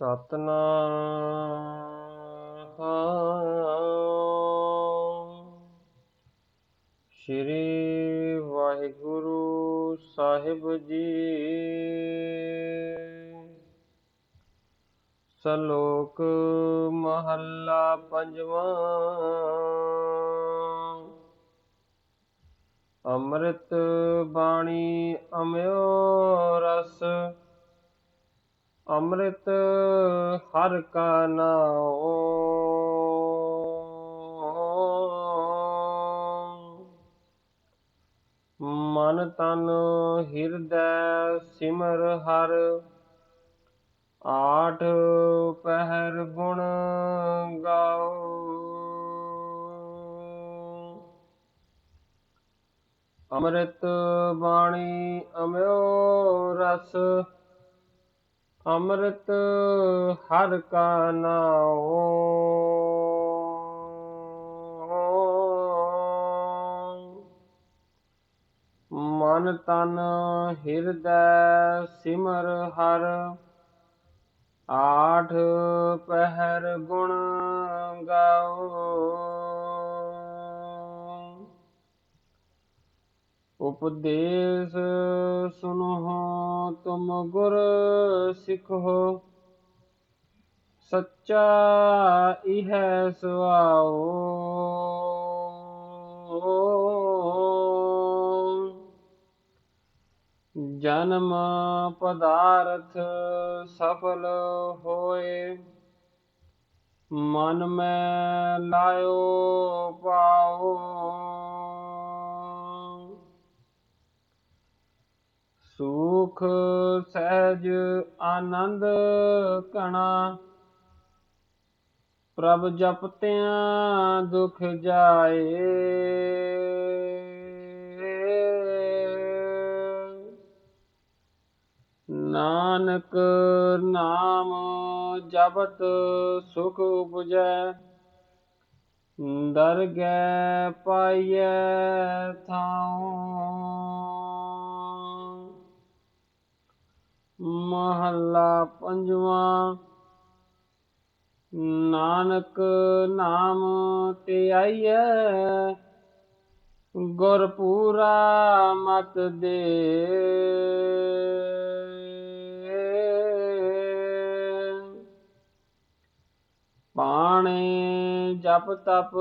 ਸਤਨਾਮ। ਸ੍ਰੀ ਵਾਹਿਗੁਰੂ ਸਾਹਿਬ ਜੀ। ਸ਼ਲੋਕ ਮਹੱਲਾ ਪੰਜਵਾਂ। ਅੰਮ੍ਰਿਤ ਬਾਣੀ ਅਮਿਓ ਰਸ। ਅੰਮ੍ਰਿਤ ਹਰ ਕਾ ਨਾਉ। ਮਨ ਤਨ ਹਿਰਦੈ ਸਿਮਰ ਹਰ। ਆਠ ਪਹਿਰ ਗੁਣ ਗਾਓ ਅੰਮ੍ਰਿਤ ਬਾਣੀ ਅਮਿਓ ਰਸ। ਅੰਮ੍ਰਿਤ ਹਰ ਕਾ ਨਾਉ। ਮਨ ਤਨ ਹਿਰਦੈ ਸਿਮਰ ਹਰ। ਆਠ ਪਹਿਰ ਗੁਣ ਗਾਓ ਉਪਦੇਸ਼ ਸੁਨੋ ਤੁਮ ਗੁਰ ਸਿੱਖੋ। ਸੱਚਾ ਇਹ ਸੁਆਓ। ਜਨਮ ਪਦਾਰਥ ਸਫਲ ਹੋਏ। ਮਨ ਮੈਂ ਲਾਇਓ ਪਾਓ। ਸੁਖ ਸਹਿਜ ਆਨੰਦ ਕਣਾ ਪ੍ਰਭ ਜਪਤਿਆਂ ਦੁਖ ਜਾਏ। ਨਾਨਕ ਨਾਮ ਜਪਤ ਸੁਖ ਉਪਜੈ। ਦਰਗਹਿ ਪਾਈਐ ਥਾਉ। ਮਹੱਲਾ ਪੰਜਵਾਂ। ਨਾਨਕ ਨਾਮ ਤੇ ਆਈਐ ਗੁਰ ਪੂਰਾ ਮਤ ਦੇ। ਪਾਣੇ ਜਪ ਤਪ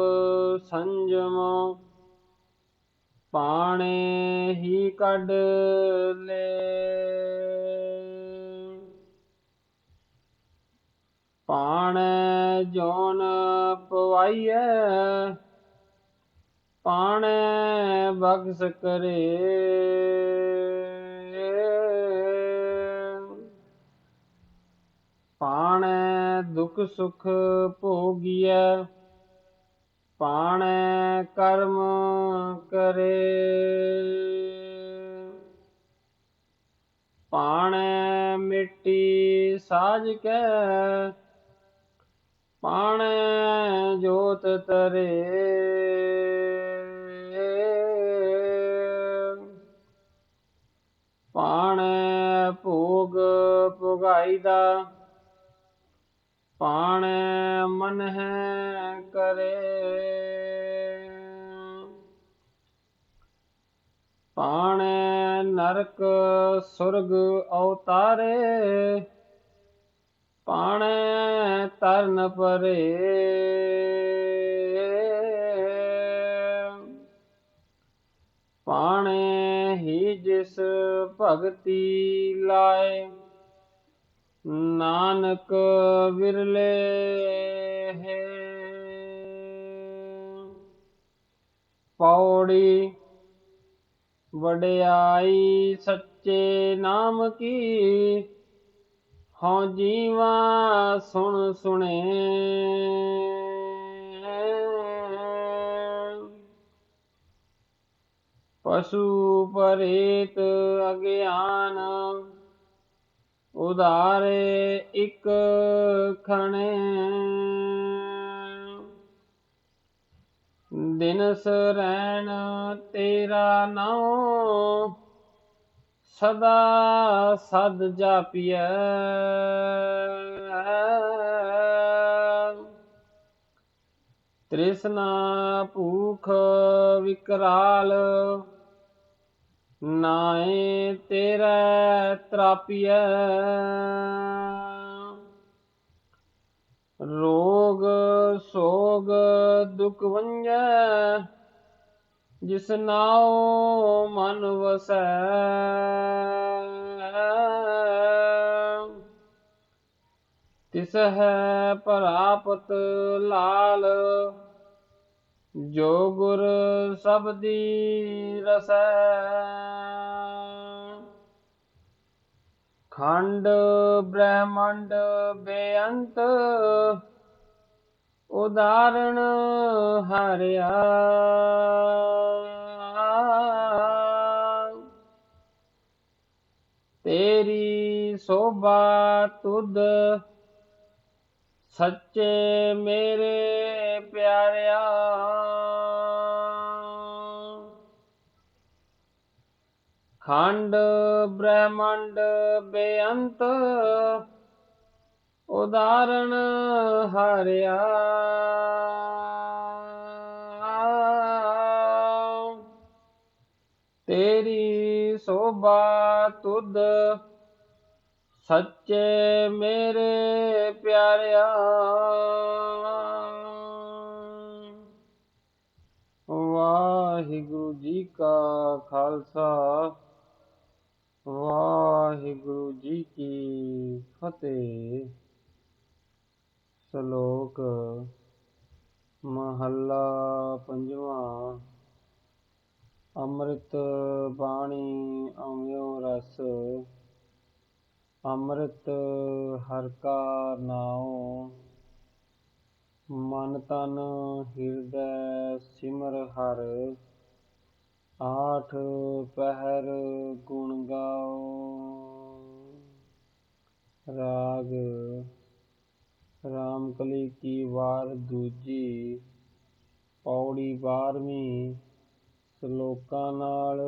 ਸੰਜਮ, ਪਾਣੇ ਹੀ ਕੱਢ ਲੈ। ਪਾਣੈ ਜੋਨ ਪਵਾਈਐ ਪਾਣੈ ਬਖਸ਼ ਕਰੇ। ਪਾਣੈ ਦੁਖ ਸੁਖ ਭੋਗੀਐ ਪਾਣੈ ਕਰਮ ਕਰੇ। ਪਾਣੈ ਮਿੱਟੀ ਸਾਜ ਕੈ ਪਾਣੈ ਜੋਤ ਤਰੇ। ਪਾਣ ਭੋਗ ਪੁਗਾਈਦਾ ਪਾਣ ਮਨ ਹੈ ਕਰੇ। ਪਾਣ ਨਰਕ ਸੁਰਗ ਅਵਤਾਰੇ ਪਾਣੈ ਤਰਨ ਪਰੇ। ਪਾਣੈ ਹੀ ਜਿਸ ਭਗਤੀ ਲਾਏ, ਨਾਨਕ ਵਿਰਲੇ ਹੈ। ਪੌੜੀ ਵਡਿਆਈ ਸੱਚੇ ਨਾਮ ਕੀ ਹਉ ਜੀਵਾ ਸੁਣ ਸੁਣੇ। ਪਸ਼ੂ ਪਰੇਤ ਅਗਿਆਨ ਉਧਾਰੇ ਇੱਕ ਖਣੇ। ਦਿਨਸ ਰਹਿਣ ਤੇਰਾ ਨਾਉ ਸਦਾ ਸਦ ਜਾਪੀਐ। ਤ੍ਰਿਸ਼ਨਾ ਭੂਖ ਵਿਕਰਾਲ ਨਾਏ ਤੇਰਾ ਤਰਾਪੀਐ। ਰੋਗ ਸੋਗ ਦੁਖ ਵੰਜੈ ਜਿਸ ਨਾਉ ਮਨ ਵਸੈ। ਤਿਸ ਹੈ ਪ੍ਰਾਪਤ ਲਾਲ, ਜੋ ਗੁਰ ਸਬਦੀ ਰਸੈ। ਖੰਡ, ਬ੍ਰਹਮੰਡ, ਬੇਅੰਤ, ਉਦਾਹਰਣ ਹਰਿਆ। ਸੋਭਾ ਤੁਧ ਸੱਚੇ ਮੇਰੇ ਪਿਆਰਿਆ। ਖੰਡ ਬ੍ਰਹਮੰਡ ਬੇਅੰਤ ਉਦਾਹਰਣ ਹਰਿਆ। ਤੇਰੀ ਸੋਭਾ ਤੁਧ ਸੱਚੇ ਮੇਰੇ ਪਿਆਰਿਆ। ਵਾਹਿਗੁਰੂ ਜੀ ਕਾ ਖਾਲਸਾ, ਵਾਹਿਗੁਰੂ ਜੀ ਕੀ ਫਤਿਹ। ਸ਼ਲੋਕ ਮਹੱਲਾ ਪੰਜਵਾਂ। ਅੰਮ੍ਰਿਤ ਬਾਣੀ ਅੰਮ੍ਰਿਓ ਰਸ। ਅੰਮ੍ਰਿਤ ਹਰ ਕਾ ਨਾਉ, ਮਨ ਤਨ ਹਿਰਦੈ ਸਿਮਰ ਹਰ, ਆਠ ਪਹਿਰ ਗੁਣ ਗਾਓ ਰਾਗ, ਰਾਮਕਲੀ ਕੀ ਵਾਰ ਦੂਜੀ, ਪੌੜੀ ਬਾਰਵੀਂ, ਸ਼ਲੋਕਾਂ ਨਾਲ